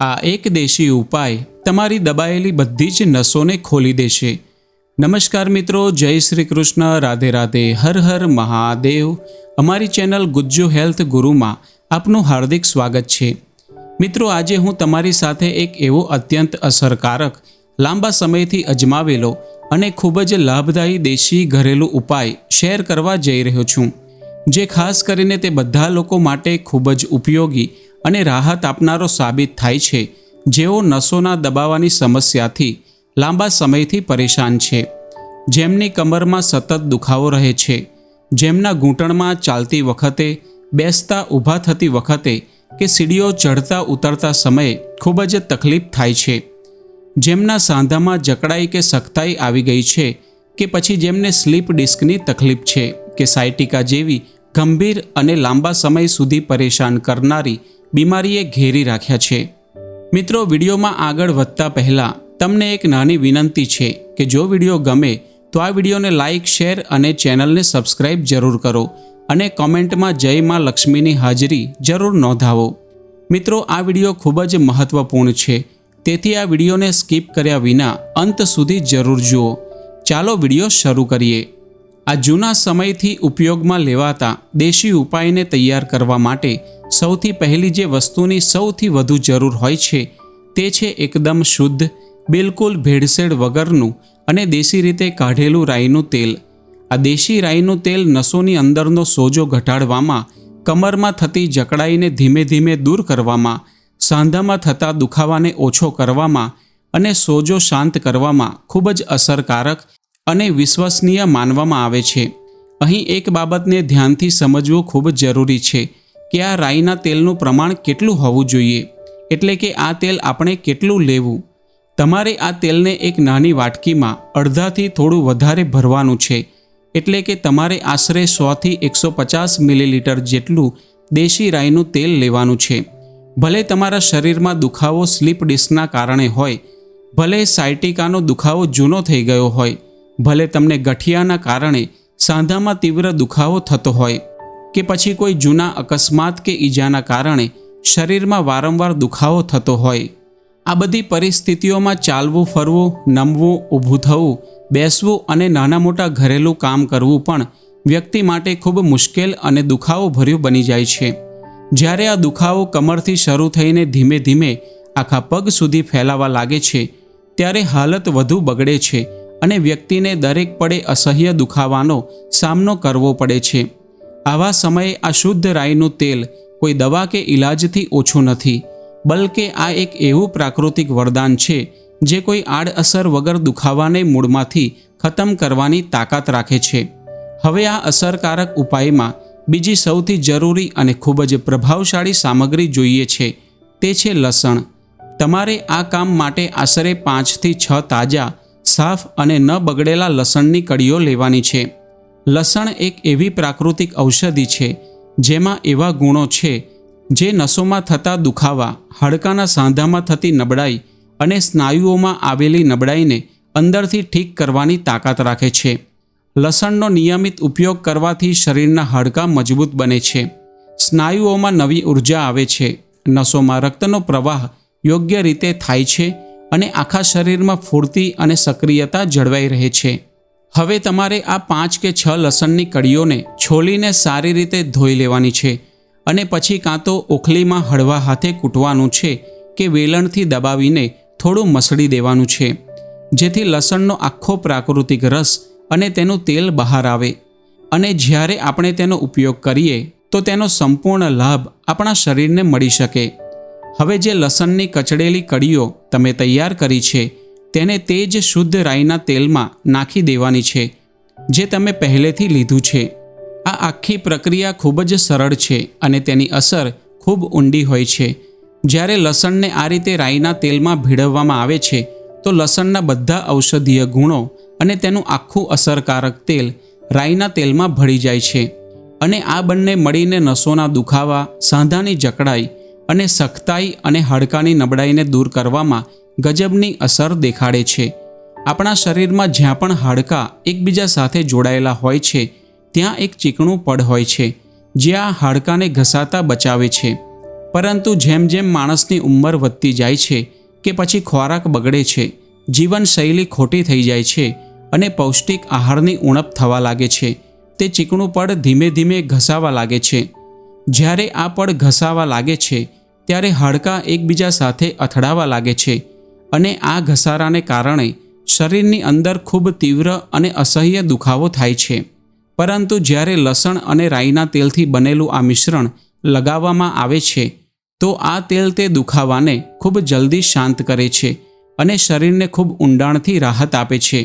આ એક દેશી ઉપાય તમારી દબાયેલી બધી જ નસોને ખોલી દેશે. નમસ્કાર મિત્રો, જય શ્રી કૃષ્ણ, રાધે રાધે, હર હર મહાદેવ. અમારી ચેનલ ગુજ્જુ હેલ્થ ગુરુમાં આપનું હાર્દિક સ્વાગત છે. મિત્રો, આજે હું તમારી સાથે એક એવો અત્યંત અસરકારક, લાંબા સમયથી અજમાવેલો અને ખૂબ જ લાભદાયી દેશી ઘરેલું ઉપાય શેર કરવા જઈ રહ્યો છું, જે ખાસ કરીને તે બધા લોકો માટે ખૂબ જ ઉપયોગી અને રાહત આપનારો સાબિત થાય છે. જેઓ નસોના દબાવાની સમસ્યાથી લાંબા સમયથી પરેશાન છે. જેમની કમરમાં સતત દુખાવો રહે છે. જેમના ઘૂંટણમાં ચાલતી વખતે, બેસતા ઊભા થતી વખતે કે સીડીઓ ચઢતા ઉતરતા સમયે ખૂબ જ તકલીફ થાય છે. જેમના સાંધામાં જકડાઈ કે સખ્તાઈ આવી ગઈ છે કે પછી જેમને સ્લીપ ડિસ્કની તકલીફ છે કે સાયટિકા જેવી ગંભીર અને લાંબા સમય સુધી પરેશાન કરનારી બીમારીએ ઘેરી રાખ્યા છે. મિત્રો, વિડીયોમાં આગળ વધતા પહેલાં તમને એક નાની વિનંતી છે કે જો વીડિયો ગમે, તો આ વિડીયોને લાઇક શેર અને ચેનલને સબસ્ક્રાઇબ જરૂર કરો અને કોમેન્ટમાં જય માં લક્ષ્મીની હાજરી જરૂર નોંધાવો. મિત્રો, આ વીડિયો ખૂબ જ મહત્વપૂર્ણ છે. તેથી આ વિડીયોને સ્કીપ કર્યા વિના અંત સુધી જરૂર જુઓ. ચાલો વીડિયો શરૂ કરીએ. આ જૂના સમયથી ઉપયોગમાં લેવાતા દેશી ઉપાયને તૈયાર કરવા માટે સૌથી પહેલી જે વસ્તુની સૌથી વધુ જરૂર હોય છે, તે છે એકદમ શુદ્ધ, બિલકુલ ભેળસેળ વગરનું અને દેશી રીતે કાઢેલું રાઈનું તેલ. આ દેશી રાઈનું તેલ નસોની અંદરનો સોજો ઘટાડવામાં, કમરમાં થતી જકડાઈને ધીમે ધીમે દૂર કરવામાં, સાંધામાં થતા દુખાવાને ઓછો કરવામાં અને સોજો શાંત કરવામાં ખૂબ જ અસરકારક અને વિશ્વસનીય માનવામાં આવે છે. અહીં એક બાબતને ધ્યાનથી સમજવું ખૂબ જરૂરી છે. કે આ રાઈના તેલનું પ્રમાણ કેટલું હોવું જોઈએ? એટલે કે આ તેલ આપણે કેટલું લેવું? તમારે આ તેલને એક નાની વાટકીમાં અડધાથી થોડું વધારે ભરવાનું છે. એટલે કે તમારે આશરે સોથી એકસો પચાસ મિલીલીટર જેટલું દેશી રાઈનું તેલ લેવાનું છે. ભલે તમારા શરીરમાં દુખાવો સ્લીપ ડિસ્કના કારણે હોય, ભલે સાયટિકાનો દુખાવો જૂનો થઈ ગયો હોય, ભલે તમને ગઠિયાના કારણે સાંધામાં તીવ્ર દુખાવો થતો હોય કે પછી કોઈ જૂના અકસ્માત કે ઈજાના કારણે શરીરમાં વારંવાર દુખાવો થતો હોય. આ બધી પરિસ્થિતિઓમાં ચાલવું, ફરવું, નમવું, ઊભું થવું, બેસવું અને નાના મોટા ઘરેલું કામ કરવું પણ વ્યક્તિ માટે ખૂબ મુશ્કેલ અને દુખાવો ભર્યું બની જાય છે. જ્યારે આ દુખાવો કમરથી શરૂ થઈને ધીમે ધીમે આખા પગ સુધી ફેલાવા લાગે છે, ત્યારે હાલત વધુ બગડે છે અને વ્યક્તિને દરેક પડે અસહ્ય દુખાવાનો સામનો કરવો પડે છે. આવા સમયે આ શુદ્ધ રાઈનું તેલ કોઈ દવા કે ઇલાજથી ઓછું નથી, બલકે આ એક એવું પ્રાકૃતિક વરદાન છે જે કોઈ આડઅસર વગર દુખાવાને મૂળમાંથી ખતમ કરવાની તાકાત રાખે છે. હવે આ અસરકારક ઉપાયમાં બીજી સૌથી જરૂરી અને ખૂબ જ પ્રભાવશાળી સામગ્રી જોઈએ છે, તે છે લસણ. તમારે આ કામ માટે આશરે પાંચથી છ તાજા, સાફ અને ન બગડેલા લસણની કડીઓ લેવાની છે. લસણ એક એવી પ્રાકૃતિક ઔષધિ છે, જેમાં એવા ગુણો છે, જે નસોમાં થતા દુખાવા, હાડકાના સાંધામાં થતી નબળાઈ અને સ્નાયુઓમાં આવેલી નબળાઈને અંદરથી ઠીક કરવાની તાકાત રાખે છે. લસણનો નિયમિત ઉપયોગ કરવાથી શરીરના હાડકાં મજબૂત બને છે. સ્નાયુઓમાં નવી ઊર્જા આવે છે. નસોમાં રક્તનો પ્રવાહ યોગ્ય રીતે થાય છે અને આખા શરીરમાં ફૂર્તિ અને સક્રિયતા જળવાઈ રહે છે. હવે તમારે આ પાંચ કે છ લસણની કડીઓને છોલીને સારી રીતે ધોઈ લેવાની છે અને પછી કાં તો ઓખલીમાં હળવા હાથે કૂટવાનું છે કે વેલણથી દબાવીને થોડું મસળી દેવાનું છે, જેથી લસણનો આખો પ્રાકૃતિક રસ અને તેનું તેલ બહાર આવે. અને જ્યારે આપણે તેનો ઉપયોગ કરીએ, તો તેનો સંપૂર્ણ લાભ આપણા શરીરને મળી શકે. હવે જે લસણની કચડેલી કડીઓ તમે તૈયાર કરી છે તેને તે જ શુદ્ધ રાઈના તેલમાં નાખી દેવાની છે, જે તમે પહેલેથી લીધું છે. આ આખી પ્રક્રિયા ખૂબ જ સરળ છે અને તેની અસર ખૂબ ઊંડી હોય છે. જ્યારે લસણને આ રીતે રાઈના તેલમાં ભીડવવામાં આવે છે, તો લસણના બધા ઔષધીય ગુણો અને તેનું આખું અસરકારક તેલ રાઈના તેલમાં ભળી જાય છે. અને આ બંને મળીને નસોના દુખાવા, સાંધાની જકડાઈ અને સખ્તાઈ અને હાડકાની નબળાઈને દૂર કરવામાં ગજબની અસર દેખાડે છે. આપણા શરીરમાં જ્યાં પણ હાડકાં એકબીજા સાથે જોડાયેલા હોય છે, ત્યાં એક ચીકણું પડ હોય છે, જે આ હાડકાને ઘસાતા બચાવે છે. પરંતુ જેમ જેમ માણસની ઉંમર વધતી જાય છે કે પછી ખોરાક બગડે છે, જીવનશૈલી ખોટી થઈ જાય છે અને પૌષ્ટિક આહારની ઉણપ થવા લાગે છે, તે ચીકણું પડ ધીમે ધીમે ઘસાવા લાગે છે. જ્યારે આ પડ ઘસાવા લાગે છે, ત્યારે હાડકાં એકબીજા સાથે અથડાવા લાગે છે. અને આ ઘસારાને કારણે શરીરની અંદર ખૂબ તીવ્ર અને અસહ્ય દુખાવો થાય છે. પરંતુ જ્યારે લસણ અને રાઈના તેલથી બનેલું આ મિશ્રણ લગાવવામાં આવે છે, તો આ તેલ તે દુખાવાને ખૂબ જલ્દી શાંત કરે છે અને શરીરને ખૂબ ઊંડાણથી રાહત આપે છે.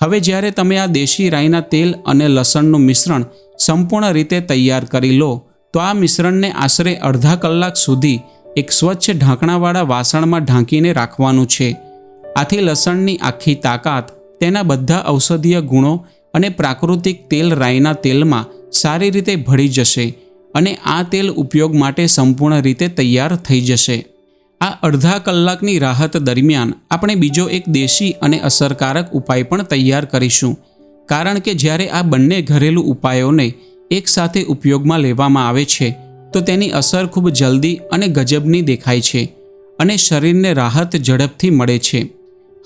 હવે જ્યારે તમે આ દેશી રાઈના તેલ અને લસણનું મિશ્રણ સંપૂર્ણ રીતે તૈયાર કરી લો, તો આ મિશ્રણને આશરે અડધા કલાક સુધી એક સ્વચ્છ ઢાંકણાવાળા વાસણમાં ઢાંકીને રાખવાનું છે. આથી લસણની આખી તાકાત, તેના બધા ઔષધીય ગુણો અને પ્રાકૃતિક તેલ રાઈના તેલમાં સારી રીતે ભળી જશે અને આ તેલ ઉપયોગ માટે સંપૂર્ણ રીતે તૈયાર થઈ જશે. આ અડધા કલાકની રાહત દરમિયાન આપણે બીજો એક દેશી અને અસરકારક ઉપાય પણ તૈયાર કરીશું. કારણ કે જ્યારે આ બંને ઘરેલું ઉપાયોને એકસાથે ઉપયોગમાં લેવામાં આવે છે તો તેની અસર ખૂબ જલ્દી અને ગજબની દેખાય છે અને શરીરને રાહત ઝડપથી મળે છે.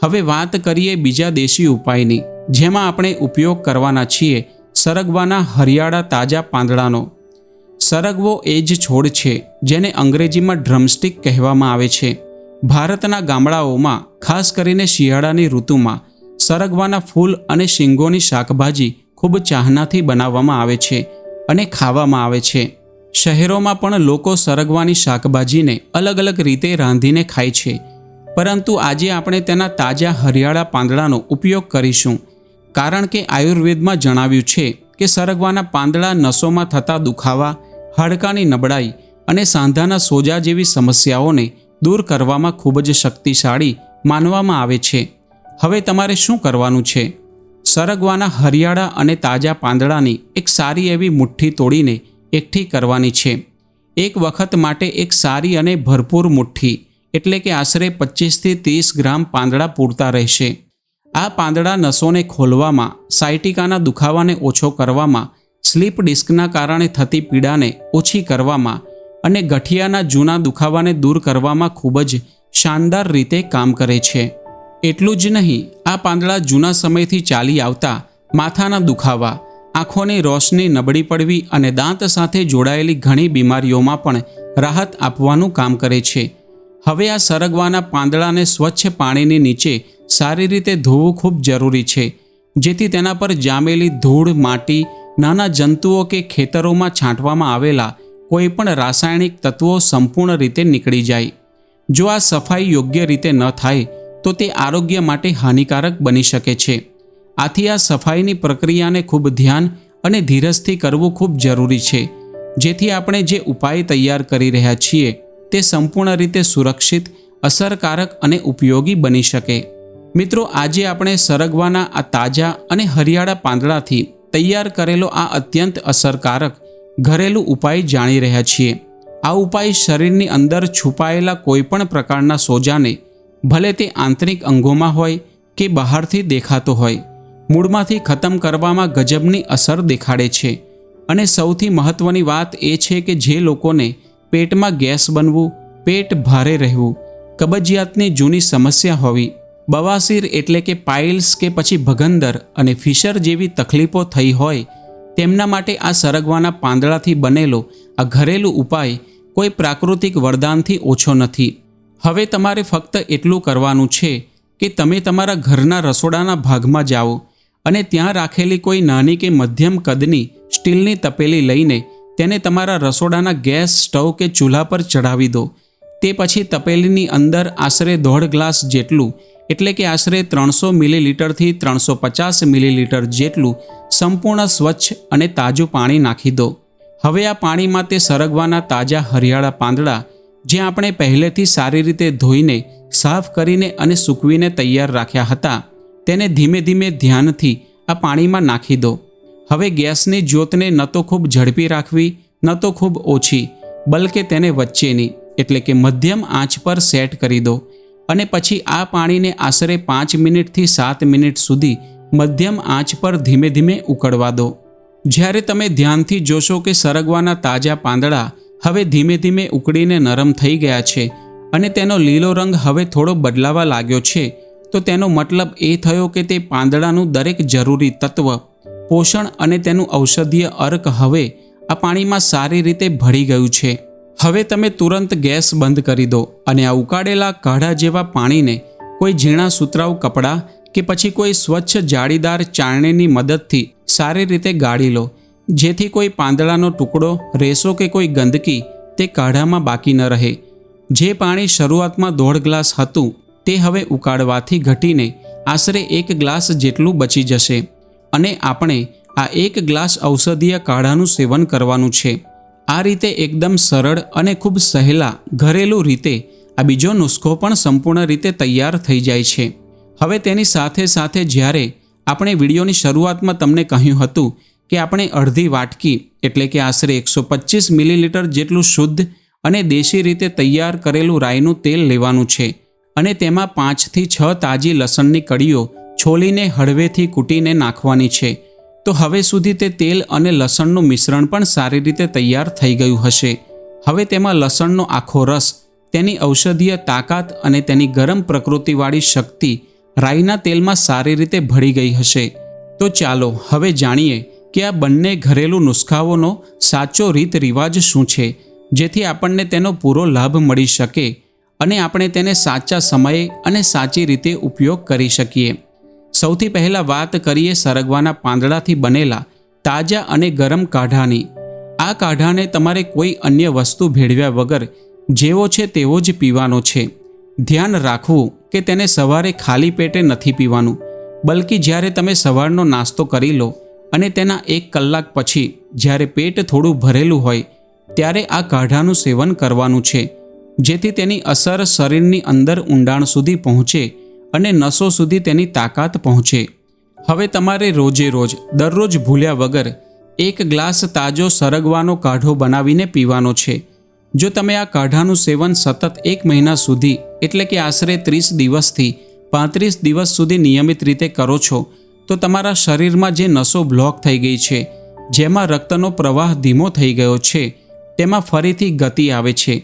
હવે વાત કરીએ બીજા દેશી ઉપાયની, જેમાં આપણે ઉપયોગ કરવાના છીએ સરગવાના હરિયાળા તાજા પાંદડાનો. સરગવો એ જ છોડ છે, જેને અંગ્રેજીમાં ડ્રમસ્ટિક કહેવામાં આવે છે. ભારતના ગામડાઓમાં, ખાસ કરીને શિયાળાની ઋતુમાં, સરગવાના ફૂલ અને શીંગોની શાકભાજી ખૂબ ચાહનાથી બનાવવામાં આવે છે અને ખાવામાં આવે છે. શહેરોમાં પણ લોકો સરગવાની શાકભાજીને અલગ અલગ રીતે રાંધીને ખાય છે. પરંતુ આજે આપણે તેના તાજા હરિયાળા પાંદડાનો ઉપયોગ કરીશું. કારણ કે આયુર્વેદમાં જણાવ્યું છે કે સરગવાના પાંદડા નસોમાં થતા દુખાવા, હાડકાની નબળાઈ અને સાંધાના સોજા જેવી સમસ્યાઓને દૂર કરવામાં ખૂબ જ શક્તિશાળી માનવામાં આવે છે. હવે તમારે શું કરવાનું છે? સરગવાના હરિયાળા અને તાજા પાંદડાની એક સારી એવી મુઠ્ઠી તોડીને એકઠી કરવાની છે. એક વખત માટે એક સારી અને ભરપૂર મુઠ્ઠી, એટલે કે આશરે પચીસથી ત્રીસ ગ્રામ પાંદડા પૂરતા રહેશે. આ પાંદડા નસોને ખોલવામાં, સાયટિકાના દુખાવાને ઓછો કરવામાં, સ્લીપ ડિસ્કના કારણે થતી પીડાને ઓછી કરવામાં અને ગઠિયાના જૂના દુખાવાને દૂર કરવામાં ખૂબ જ શાનદાર રીતે કામ કરે છે. એટલું જ નહીં, આ પાંદડા જૂના સમયથી ચાલી આવતા માથાના દુખાવા આંખોની રોશની નબળી પડવી અને દાંત સાથે જોડાયેલી ઘણી બીમારીઓમાં પણ રાહત આપવાનું કામ કરે છે. હવે આ સરગવાના પાંદડાને સ્વચ્છ પાણીની નીચે સારી રીતે ધોવું ખૂબ જરૂરી છે, જેથી તેના પર જામેલી ધૂળ, માટી, નાના જંતુઓ કે ખેતરોમાં છાંટવામાં આવેલા કોઈ પણ રાસાયણિક તત્વો સંપૂર્ણ રીતે નીકળી જાય. જો આ સફાઈ યોગ્ય રીતે ન થાય, તો તે આરોગ્ય માટે હાનિકારક બની શકે છે. આથી આ સફાઈની પ્રક્રિયાને ખૂબ ધ્યાન અને ધીરજથી કરવું ખૂબ જરૂરી છે. જેથી આપણે જે ઉપાય તૈયાર કરી રહ્યા છીએ, તે સંપૂર્ણ રીતે સુરક્ષિત, અસરકારક અને ઉપયોગી બની શકે. મિત્રો, આજે આપણે સરગવાના આ તાજા અને હરિયાળા પાંદડાથી તૈયાર કરેલો આ અત્યંત અસરકારક ઘરેલું ઉપાય જાણી રહ્યા છીએ. આ ઉપાય શરીરની અંદર છુપાયેલા કોઈપણ પ્રકારના સોજાને, ભલે તે આંતરિક અંગોમાં હોય કે બહારથી દેખાતો હોય મૂળમાંથી ખતમ કરવામાં ગજબની અસર દેખાડે છે. અને સૌથી મહત્ત્વની વાત એ છે કે જે લોકોને પેટમાં ગેસ બનવું, પેટ ભારે રહેવું, કબજિયાતની જૂની સમસ્યા હોવી, બવાસીર એટલે કે પાઇલ્સ કે પછી ભગંદર અને ફિશર જેવી તકલીફો થઈ હોય, તેમના માટે આ સરગવાના પાંદડાથી બનેલો આ ઘરેલું ઉપાય કોઈ પ્રાકૃતિક વરદાનથી ઓછો નથી. હવે તમારે ફક્ત એટલું કરવાનું છે કે તમે તમારા ઘરના રસોડાના ભાગમાં જાઓ અને ત્યાં રાખેલી કોઈ નાની કે મધ્યમ કદની સ્ટીલની તપેલી લઈને તેને તમારા રસોડાના ગેસ સ્ટવ કે ચૂલા પર ચઢાવી દો. તે પછી તપેલીની અંદર આશરે દોઢ ગ્લાસ જેટલું, એટલે કે આશરે ત્રણસો મિલીલીટરથી ત્રણસો પચાસ મિલીલીટર જેટલું સંપૂર્ણ સ્વચ્છ અને તાજું પાણી નાખી દો. હવે આ પાણીમાં તે સરગવાના તાજા હરિયાળા પાંદડા, જે આપણે પહેલેથી સારી રીતે ધોઈને, સાફ કરીને અને સૂકવીને તૈયાર રાખ્યા હતા તેને ધીમે ધીમે ધ્યાનથી આ પાણીમાં નાખી દો. હવે ગેસની જ્યોતને ન તો ખૂબ ઝડપી રાખવી, ન તો ખૂબ ઓછી, બલકે તેને વચ્ચેની, એટલે કે મધ્યમ આંચ પર સેટ કરી દો. અને પછી આ પાણીને આશરે પાંચ મિનિટથી સાત મિનિટ સુધી મધ્યમ આંચ પર ધીમે ધીમે ઉકળવા દો. જ્યારે તમે ધ્યાનથી જોશો કે સરગવાના તાજા પાંદડા હવે ધીમે ધીમે ઉકળીને નરમ થઈ ગયા છે અને તેનો લીલો રંગ હવે થોડો બદલાવા લાગ્યો છે તો તેનો મતલબ એ થયો કે તે પાંદડાનું દરેક જરૂરી તત્વ, પોષણ અને તેનું ઔષધીય અર્ક હવે આ પાણીમાં સારી રીતે ભળી ગયું છે. હવે તમે તુરંત ગેસ બંધ કરી દો અને આ ઉકાળેલા કાઢા જેવા પાણીને કોઈ ઝીણા સુતરાઉ કપડાં કે પછી કોઈ સ્વચ્છ જાળીદાર ચાળણીની મદદથી સારી રીતે ગાળી લો, જેથી કોઈ પાંદડાનો ટુકડો રેસો કે કોઈ ગંદકી તે કાઢામાં બાકી ન રહે. જે પાણી શરૂઆતમાં દોઢ ગ્લાસ હતું તે હવે ઉકાળવાથી ઘટીને આશરે એક ગ્લાસ જેટલું બચી જશે અને આપણે આ એક ગ્લાસ ઔષધીય કાઢાનું સેવન કરવાનું છે. આ રીતે એકદમ સરળ અને ખૂબ સહેલા ઘરેલું રીતે આ બીજો નુસ્ખો પણ સંપૂર્ણ રીતે તૈયાર થઈ જાય છે. હવે તેની સાથે સાથે જ્યારે આપણે વિડીયોની શરૂઆતમાં તમને કહ્યું હતું કે આપણે અડધી વાટકી એટલે કે આશરે એકસો પચીસ મિલીલીટર જેટલું શુદ્ધ અને દેશી રીતે તૈયાર કરેલું રાઈનું તેલ લેવાનું છે અને તેમાં પાંચથી છ તાજી લસણની કળીઓ છોલીને હળવેથી કૂટીને નાખવાની છે. તો હવે સુધી તે તેલ અને લસણનું મિશ્રણ પણ સારી રીતે તૈયાર થઈ ગયું હશે. હવે તેમાં લસણનો આખો રસ, તેની ઔષધીય તાકાત અને તેની ગરમ પ્રકૃતિવાળી શક્તિ રાઈના તેલમાં સારી રીતે ભળી ગઈ હશે. તો ચાલો હવે જાણીએ કે આ બંને ઘરેલું નુસ્ખાઓનો સાચો રીત રિવાજ શું છે, જેથી આપણને તેનો પૂરો લાભ મળી શકે અને આપણે તેને સાચા સમયે અને સાચી રીતે ઉપયોગ કરી શકીએ. સૌથી પહેલાં વાત કરીએ સરગવાના પાંદડાથી બનેલા તાજા અને ગરમ કાઢાની. આ કાઢાને તમારે કોઈ અન્ય વસ્તુ ભેળવ્યા વગર જેવો છે તેવો જ પીવાનો છે. ધ્યાન રાખવું કે તેને સવારે ખાલી પેટે નથી પીવાનું, બલકી જ્યારે તમે સવારનો નાસ્તો કરી લો અને તેના એક કલાક પછી જ્યારે પેટ થોડું ભરેલું હોય, ત્યારે આ કાઢાનું સેવન કરવાનું છે. જેથી તેની અસર શરીરની અંદર ઊંડાણ સુધી પહોંચે અને નસો સુધી તેની તાકાત પહોંચે. હવે તમારે રોજે રોજ દરરોજ ભૂલ્યા વગર એક ગ્લાસ તાજો સરગવાનો કાઢો બનાવીને પીવાનો છે. જો તમે આ કાઢાનું સેવન સતત એક મહિના સુધી, એટલે કે આશરે ત્રીસ દિવસથી પાંત્રીસ દિવસ સુધી નિયમિત રીતે કરો છો, તો તમારા શરીરમાં જે નસો બ્લોક થઈ ગઈ છે, જેમાં રક્તનો પ્રવાહ ધીમો થઈ ગયો છે, તેમાં ફરીથી ગતિ આવે છે.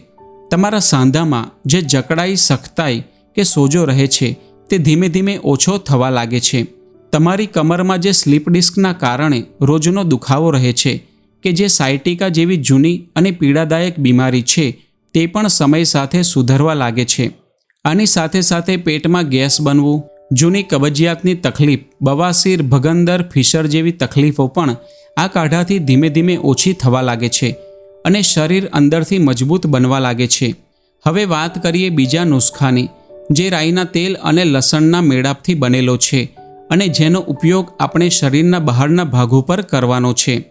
તમારા સાંધામાં જે જકડાઈ, સખતાઈ કે સોજો રહે છે, તે ધીમે ધીમે ઓછો થવા લાગે છે. તમારી કમરમાં જે સ્લીપ ડિસ્કના કારણે રોજનો દુખાવો રહે છે કે જે સાયટિકા જેવી જૂની અને પીડાદાયક બીમારી છે, તે પણ સમય સાથે સુધરવા લાગે છે. આની સાથે સાથે પેટમાં ગેસ બનવું, જૂની કબજિયાતની તકલીફ, બવાસીર, ભગંદર, ફિશર જેવી તકલીફો પણ આ કાઢાથી ધીમે ધીમે ઓછી થવા લાગે છે. અને શરીર અંદરથી મજબૂત બનવા લાગે છે. હવે વાત કરીએ બીજા નુસ્ખાની, જે રાઈના તેલ અને લસણના મેળાપથી બનેલો છે અને જેનો ઉપયોગ આપણે શરીરના બહારના ભાગો પર કરવાનો છે.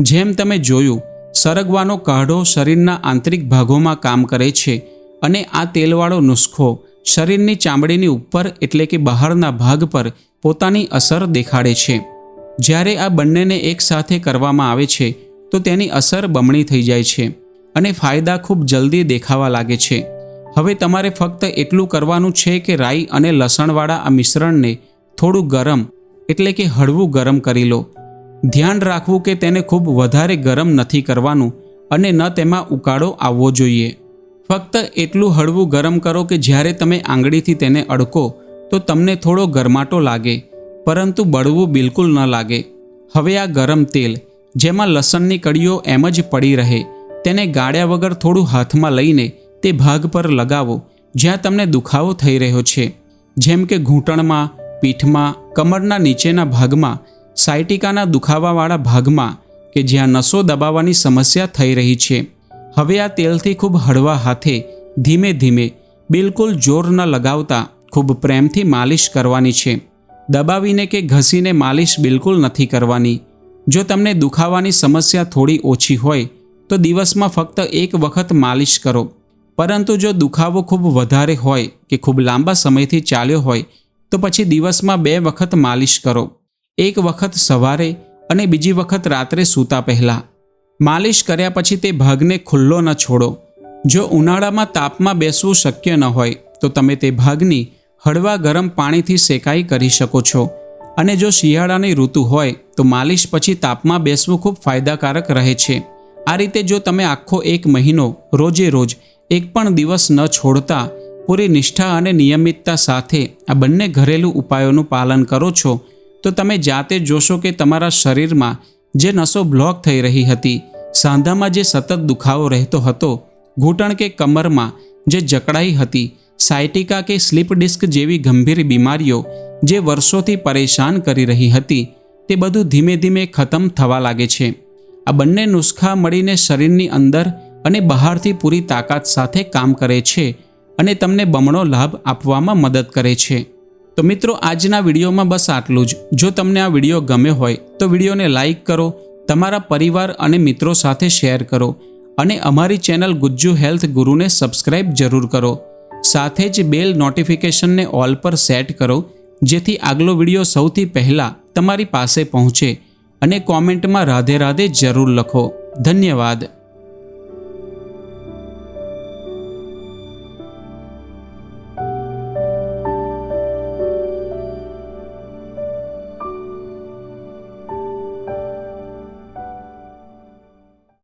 જેમ તમે જોયું, સરગવાનો કાઢો શરીરના આંતરિક ભાગોમાં કામ કરે છે અને આ તેલવાળો નુસ્ખો શરીરની ચામડીની ઉપર એટલે કે બહારના ભાગ પર પોતાની અસર દેખાડે છે. જ્યારે આ બંનેને એકસાથે કરવામાં આવે છે તો તેની અસર બમણી થઈ જાય છે અને ફાયદા ખૂબ જલ્દી દેખાવા લાગે છે. હવે તમારે ફક્ત એટલું કરવાનું છે કે રાઈ અને લસણવાળા આ મિશ્રણને થોડું ગરમ, એટલે કે હળવું ગરમ કરી લો. ધ્યાન રાખવું કે તેને ખૂબ વધારે ગરમ નથી કરવાનું અને ન તેમાં ઉકાળો આવવો જોઈએ. ફક્ત એટલું હળવું ગરમ કરો કે જ્યારે તમે આંગળીથી તેને અડકો, તો તમને થોડો ગરમાટો લાગે, પરંતુ બળવું બિલકુલ ન લાગે. હવે આ ગરમ તેલ જેમાં લસણની કડીઓ એમ જ પડી રહે. તેને ગાળ્યા વગર થોડું હાથમાં લઈને તે ભાગ પર લગાવો, જ્યાં તમને દુખાવો થઈ રહ્યો છે. જેમ કે ઘૂંટણમાં, પીઠમાં, કમરના નીચેના ભાગમાં, સાયટિકાના દુખાવાવાળા ભાગમાં, કે જ્યાં નસો દબાવવાની સમસ્યા થઈ રહી છે. હવે આ તેલથી ખૂબ હળવા હાથે, ધીમે ધીમે, બિલકુલ જોર ન લગાવતા, ખૂબ પ્રેમથી માલિશ કરવાની છે. દબાવીને કે ઘસીને માલિશ બિલકુલ નથી કરવાની. જો તમને દુખાવાની સમસ્યા થોડી ઓછી હોય, તો દિવસમાં ફક્ત એક વખત માલિશ કરો. પરંતુ જો દુખાવો ખૂબ વધારે હોય કે ખૂબ લાંબા સમયથી ચાલ્યો હોય, તો પછી દિવસમાં બે વખત માલિશ કરો. એક વખત સવારે અને બીજી વખત રાત્રે સૂતા પહેલાં. માલિશ કર્યા પછી તે ભાગને ખુલ્લો ન છોડો. જો ઉનાળામાં તાપમાં બેસવું શક્ય ન હોય, તો તમે તે ભાગની હળવા ગરમ પાણીથી સેકાઈ કરી શકો છો. અને જો શિયાળાની ઋતુ હોય, તો માલિશ પછી તાપમાં બેસવું ખૂબ ફાયદાકારક રહે છે. આ રીતે જો તમે આખો એક મહિનો રોજે રોજ એક પણ દિવસ ન છોડતા, પૂરી નિષ્ઠા અને નિયમિતતા સાથે આ બંને ઘરેલું ઉપાયોનું પાલન કરો છો, તો તમે જાતે જોશો કે તમારા શરીરમાં જે નસો બ્લોક થઈ રહી હતી, સાંધામાં જે સતત દુખાવો રહેતો હતો, ઘૂંટણ કે કમરમાં જે જકડાઈ હતી, સાયટિકા કે સ્લીપ ડિસ્ક જેવી ગંભીર બીમારીઓ જે વર્ષોથી પરેશાન કરી રહી હતી, તે બધું ધીમે ધીમે ખતમ થવા લાગે છે. આ બંને નુસ્ખા મળીને શરીરની અંદર અને બહારથી પૂરી તાકાત સાથે કામ કરે છે અને તમને બમણો લાભ આપવામાં મદદ કરે છે. તો મિત્રો, આજના વિડીયોમાં બસ આટલું જ. જો તમને આ વીડિયો ગમ્યો હોય, તો વિડીયોને લાઇક કરો, તમારા પરિવાર અને મિત્રો સાથે શેર કરો અને અમારી ચેનલ ગુજ્જુ હેલ્થ ગુરુને સબસ્ક્રાઇબ જરૂર કરો. સાથે જ બેલ નોટિફિકેશનને ઓલ પર સેટ કરો જેથી આગલો વીડિયો સૌથી પહેલાં તમારી પાસે પહોંચે અને કોમેન્ટમાં રાધે રાધે જરૂર લખો. ધન્યવાદ.